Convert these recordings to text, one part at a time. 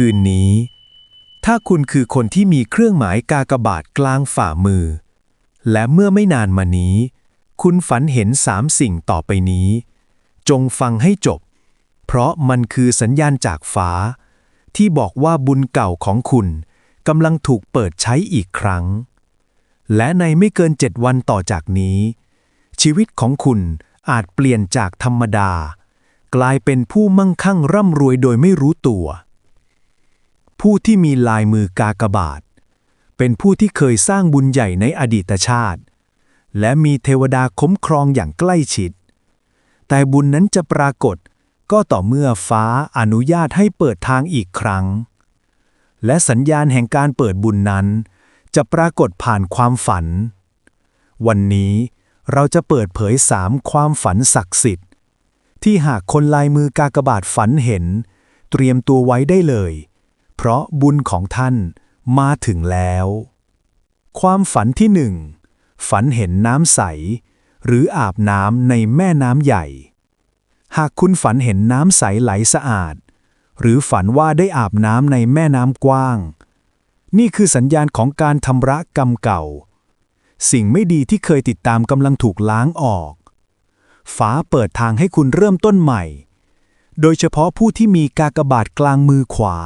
คืนนี้ ถ้าคุณคือคนที่มีเครื่องหมายกากบาทกลางฝ่ามือ และเมื่อไม่นานมานี้ คุณฝันเห็นสามสิ่งต่อไปนี้ จงฟังให้จบ เพราะมันคือสัญญาณจากฟ้า ที่บอกว่าบุญเก่าของคุณกำลังถูกเปิดใช้อีกครั้ง และในไม่เกินเจ็ดวันต่อจากนี้ ชีวิตของคุณอาจเปลี่ยนจากธรรมดา กลายเป็นผู้มั่งคั่งร่ำรวยโดยไม่รู้ตัว ผู้ที่มีลายมือกากบาท เป็นผู้ที่เคยสร้างบุญใหญ่ในอดีตชาติ และมีเทวดาคุ้มครองอย่างใกล้ชิด แต่บุญนั้นจะปรากฏก็ต่อเมื่อฟ้าอนุญาตให้เปิดทางอีกครั้ง และสัญญาณแห่งการเปิดบุญนั้น จะปรากฏผ่านความฝัน วันนี้เราจะเปิดเผยสามความฝันศักดิ์สิทธิ์ ที่หากคนลายมือกากบาทฝันเห็น เตรียมตัวไว้ได้เลย เพราะบุญของท่านมาถึงแล้ว ความฝันที่หนึ่งฝันเห็นน้ำใส หรืออาบน้ำในแม่น้ำใหญ่ หากคุณฝันเห็นน้ำใสไหลสะอาด หรือฝันว่าได้อาบน้ำในแม่น้ำกว้าง นี่คือสัญญาณของการทำระกรรมเก่า สิ่งไม่ดีที่เคยติดตามกำลังถูกล้างออกฟ้าเปิดทางให้คุณเริ่มต้นใหม่ โดยเฉพาะผู้ที่มีกากบาทกลางมือขวา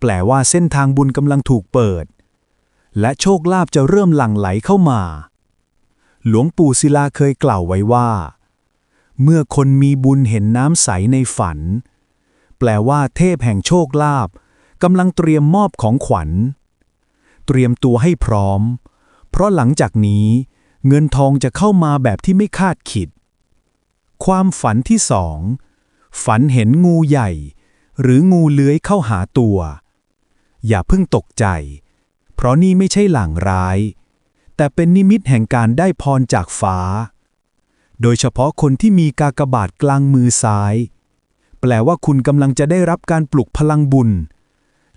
แปลว่าเส้นทางบุญกำลังถูกเปิด และโชคลาภจะเริ่มหลั่งไหลเข้ามา หลวงปู่ศิลาเคยกล่าวไว้ว่า เมื่อคนมีบุญเห็นน้ำใสในฝัน แปลว่าเทพแห่งโชคลาภกำลังเตรียมมอบของขวัญ เตรียมตัวให้พร้อม เพราะหลังจากนี้ เงินทองจะเข้ามาแบบที่ไม่คาดคิด ความฝันที่สองฝันเห็นงูใหญ่ หรืองูเลื้อยเข้าหาตัว อย่าเพิ่งตกใจ เพราะนี่ไม่ใช่หลังร้าย แต่เป็นนิมิตแห่งการได้พรจากฟ้า โดยเฉพาะคนที่มีกากบาทกลางมือซ้าย แปลว่าคุณกำลังจะได้รับการปลุกพลังบุญ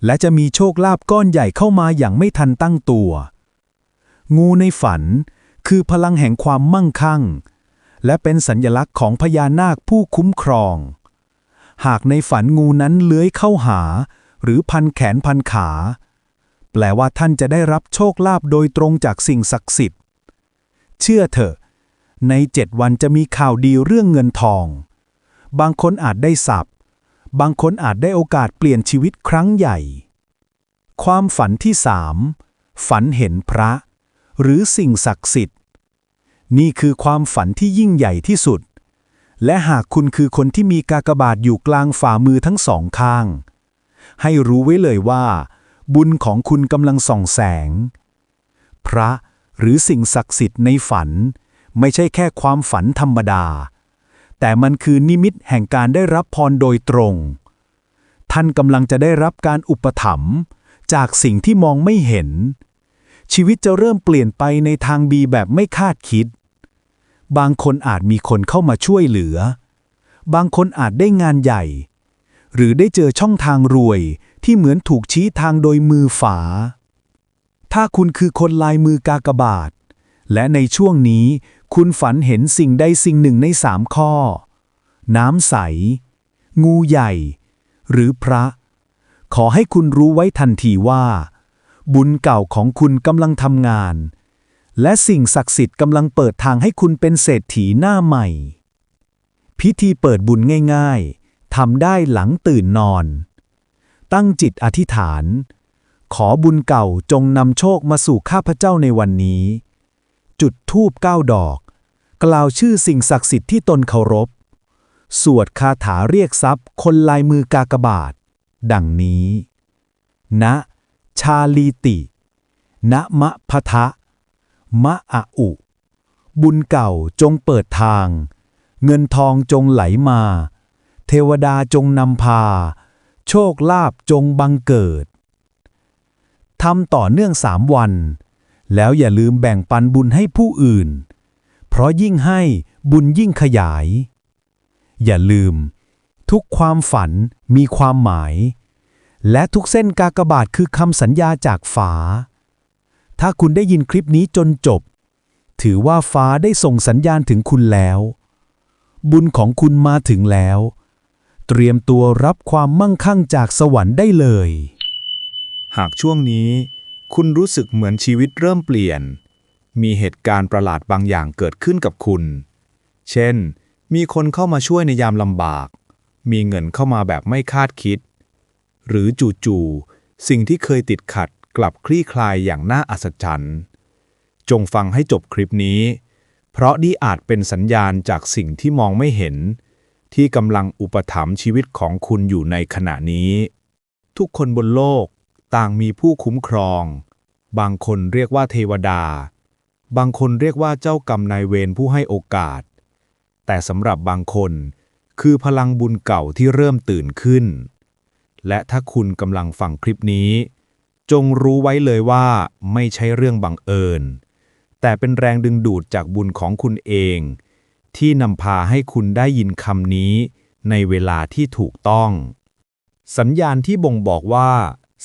และจะมีโชคลาภก้อนใหญ่เข้ามาอย่างไม่ทันตั้งตัว งูในฝันคือพลังแห่งความมั่งคั่ง และเป็นสัญญลักษณ์ของพญานาคผู้คุ้มครอง หากในฝันงูนั้นเลื้อยเข้าหา หรือพันแขนพันขา แปลว่าท่านจะได้รับโชคลาภโดยตรงจากสิ่งศักดิ์สิทธิ์ เชื่อเถอะ ในเจ็ดวันจะมีข่าวดีเรื่องเงินทอง บางคนอาจได้สับบางคนอาจได้โอกาสเปลี่ยนชีวิตครั้งใหญ่ ความฝันที่สามฝันเห็นพระ หรือสิ่งศักดิ์สิทธิ์ นี่คือความฝันที่ยิ่งใหญ่ที่สุด และหากคุณคือคนที่มีกากบาทอยู่กลางฝ่ามือทั้งสองข้าง ให้รู้ไว้เลยว่า บุญของคุณกำลังส่องแสง พระหรือสิ่งศักดิ์สิทธิ์ในฝัน ไม่ใช่แค่ความฝันธรรมดา แต่มันคือนิมิตแห่งการได้รับพรโดยตรง ท่านกำลังจะได้รับการอุปถัมภ์จากสิ่งที่มองไม่เห็น ชีวิตจะเริ่มเปลี่ยนไปในทางบีแบบไม่คาดคิด บางคนอาจมีคนเข้ามาช่วยเหลือ บางคนอาจได้งานใหญ่ หรือได้เจอช่องทางรวย ที่เหมือนถูกชี้ทางโดยมือฝา ถ้าคุณคือคนลายมือกากบาท และในช่วงนี้ คุณฝันเห็นสิ่งใดสิ่งหนึ่งในสามข้อ น้ำใส งูใหญ่ หรือพระ ขอให้คุณรู้ไว้ทันทีว่า บุญเก่าของคุณกำลังทำงาน และสิ่งศักดิ์สิทธิ์กำลังเปิดทางให้คุณเป็นเศรษฐีหน้าใหม่ พิธีเปิดบุญง่ายๆ ทำได้หลังตื่นนอน ตั้งจิตอธิษฐาน ขอบุญเก่าจงนำโชคมาสู่ข้าพเจ้าในวันนี้ จุดธูปเก้าดอก กล่าวชื่อสิ่งศักดิ์สิทธิ์ที่ตนเคารพ สวดคาถาเรียกทรัพย์ คนลายมือกากบาท ดังนี้ณชาลีติณมะพะทะ มะอะอุ บุญเก่าจงเปิดทาง เงินทองจงไหลมา เทวดาจงนำพา โชคลาภจงบังเกิดทำต่อเนื่องสามวัน แล้วอย่าลืมแบ่งปันบุญให้ผู้อื่น เพราะยิ่งให้บุญยิ่งขยาย อย่าลืม ทุกความฝันมีความหมาย และทุกเส้นกากบาทคือคำสัญญาจากฟ้าถ้าคุณได้ยินคลิปนี้จนจบ ถือว่าฟ้าได้ส่งสัญญาณถึงคุณแล้ว บุญของคุณมาถึงแล้ว เตรียมตัวรับความมั่งคั่งจากสวรรค์ได้เลย หากช่วงนี้ คุณรู้สึกเหมือนชีวิตเริ่มเปลี่ยน มีเหตุการณ์ประหลาดบางอย่างเกิดขึ้นกับคุณ เช่น มีคนเข้ามาช่วยในยามลำบาก มีเงินเข้ามาแบบไม่คาดคิด หรือจู่ๆสิ่งที่เคยติดขัดกลับคลี่คลายอย่างน่าอัศจรรย์จงฟังให้จบคลิปนี้ เพราะนี่อาจเป็นสัญญาณจากสิ่งที่มองไม่เห็น ที่กำลังอุปถัมภ์ชีวิตของคุณอยู่ในขณะนี้ ทุกคนบนโลกต่างมีผู้คุ้มครอง บางคนเรียกว่าเทวดา บางคนเรียกว่าเจ้ากรรมนายเวรผู้ให้โอกาส แต่สำหรับบางคนคือพลังบุญเก่าที่เริ่มตื่นขึ้น และถ้าคุณกำลังฟังคลิปนี้ จงรู้ไว้เลยว่าไม่ใช่เรื่องบังเอิญ แต่เป็นแรงดึงดูดจากบุญของคุณเอง ที่นำพาให้คุณได้ยินคำนี้ ในเวลาที่ถูกต้อง สัญญาณที่บ่งบอกว่า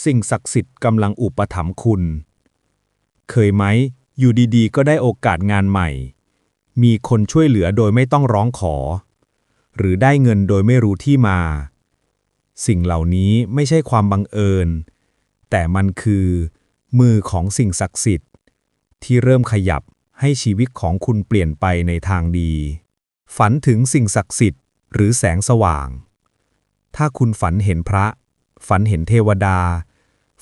สิ่งศักดิ์สิทธิ์กำลังอุปถัมภ์คุณ เคยไหม อยู่ดีๆ ก็ได้โอกาสงานใหม่ มีคนช่วยเหลือโดยไม่ต้องร้องขอ หรือได้เงินโดยไม่รู้ที่มา สิ่งเหล่านี้ไม่ใช่ความบังเอิญ แต่มันคือ มือของสิ่งศักดิ์สิทธิ์ ที่เริ่มขยับ ให้ชีวิตของคุณเปลี่ยนไปในทางดี ฝันถึงสิ่งศักดิ์สิทธิ์ หรือแสงสว่าง ถ้าคุณฝันเห็นพระ ฝันเห็นเทวดา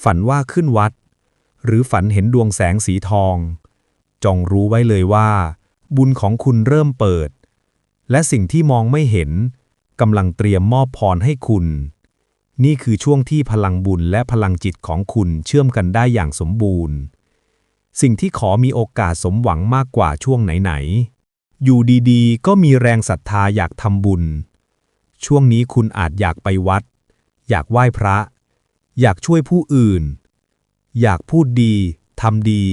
ฝันว่าขึ้นวัด หรือฝันเห็นดวงแสงสีทอง จงรู้ไว้เลยว่า บุญของคุณเริ่มเปิด และสิ่งที่มองไม่เห็นกำลังเตรียมมอบพรให้คุณ นี่คือช่วงที่พลังบุญและพลังจิตของคุณเชื่อมกันได้อย่างสมบูรณ์ สิ่งที่ขอมีโอกาสสมหวังมากกว่าช่วงไหนๆ อยู่ดีๆ ก็มีแรงศรัทธาอยากทำบุญ ช่วงนี้คุณอาจอยากไปวัด อยากไหว้พระ อยากช่วยผู้อื่น อยากพูดดีทำดี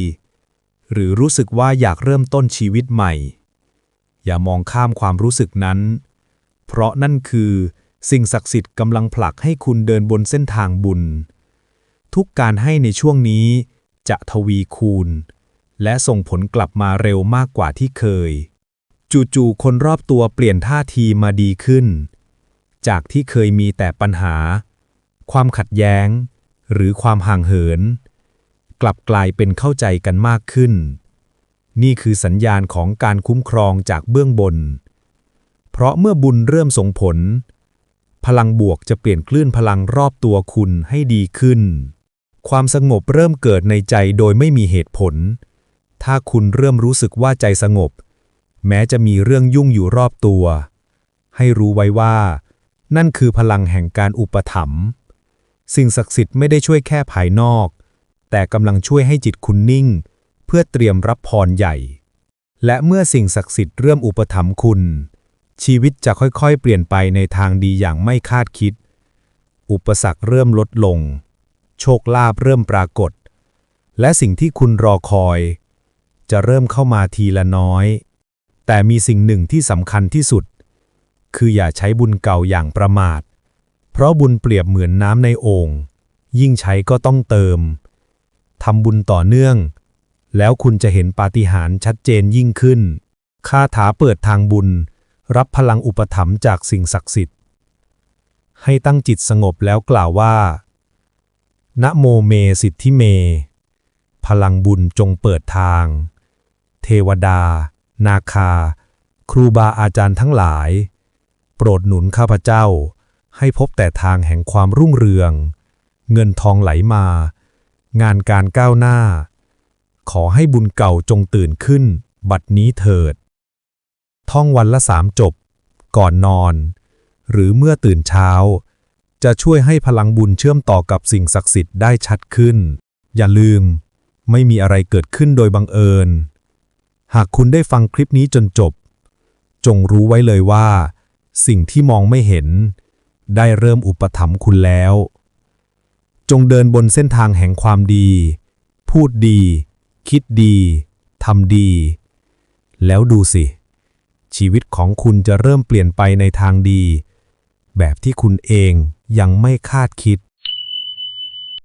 หรือรู้สึกว่าอยากเริ่มต้นชีวิตใหม่ อย่ามองข้ามความรู้สึกนั้น เพราะนั่นคือสิ่งศักดิ์สิทธิ์กำลังผลักให้คุณเดินบนเส้นทางบุญ ทุกการให้ในช่วงนี้ จะทวีคูณ และส่งผลกลับมาเร็วมากกว่าที่เคย จู่ๆคนรอบตัวเปลี่ยนท่าทีมาดีขึ้น จากที่เคยมีแต่ปัญหา ความขัดแย้ง หรือความห่างเหิน กลับกลายเป็นเข้าใจกันมากขึ้น นี่คือสัญญาณของการคุ้มครองจากเบื้องบน เพราะเมื่อบุญเริ่มส่งผลพลังบวกจะเปลี่ยนคลื่นพลังรอบตัวคุณให้ดีขึ้น ความสงบเริ่มเกิดในใจโดยไม่มีเหตุผล ถ้าคุณเริ่มรู้สึกว่าใจสงบ แม้จะมีเรื่องยุ่งอยู่รอบตัว ให้รู้ไว้ว่า นั่นคือพลังแห่งการอุปถัมภ์ สิ่งศักดิ์สิทธิ์ไม่ได้ช่วยแค่ภายนอก แต่กำลังช่วยให้จิตคุณนิ่ง เพื่อเตรียมรับพรใหญ่ และเมื่อสิ่งศักดิ์สิทธิ์เริ่มอุปถัมภ์คุณ ชีวิตจะค่อยๆ เปลี่ยนไปในทางดีอย่างไม่คาดคิด อุปสรรคเริ่มลดลง โชคลาภเริ่มปรากฏ และสิ่งที่คุณรอคอย จะเริ่มเข้ามาทีละน้อย แต่มีสิ่งหนึ่งที่สำคัญที่สุด คืออย่าใช้บุญเก่าอย่างประมาท เพราะบุญเปรียบเหมือนน้ำในโอ่งยิ่งใช้ก็ต้องเติมทำบุญต่อเนื่อง แล้วคุณจะเห็นปาฏิหาริย์ชัดเจนยิ่งขึ้นคาถาเปิดทางบุญ รับพลังอุปถัมภ์จากสิ่งศักดิ์สิทธิ์ ให้ตั้งจิตสงบแล้วกล่าวว่า นะโมเมสิทธิเม พลังบุญจงเปิดทาง เทวดา นาคา ครูบาอาจารย์ทั้งหลาย โปรดหนุนข้าพเจ้า ให้พบแต่ทางแห่งความรุ่งเรือง เงินทองไหลมา งานการก้าวหน้า ขอให้บุญเก่าจงตื่นขึ้น บัดนี้เถิด ท่องวันละสามจบ ก่อนนอน หรือเมื่อตื่นเช้า จะช่วยให้พลังบุญเชื่อมต่อกับสิ่งศักดิ์สิทธิ์ได้ชัดขึ้น อย่าลืม ไม่มีอะไรเกิดขึ้นโดยบังเอิญ หากคุณได้ฟังคลิปนี้จนจบ จงรู้ไว้เลยว่า สิ่งที่มองไม่เห็น ได้เริ่มอุปถัมภ์คุณแล้ว จงเดินบนเส้นทางแห่งความดี พูดดี คิดดีทำดี แล้วดูสิ ชีวิตของคุณจะเริ่มเปลี่ยนไปในทางดี แบบที่คุณเอง ยังไม่คาดคิด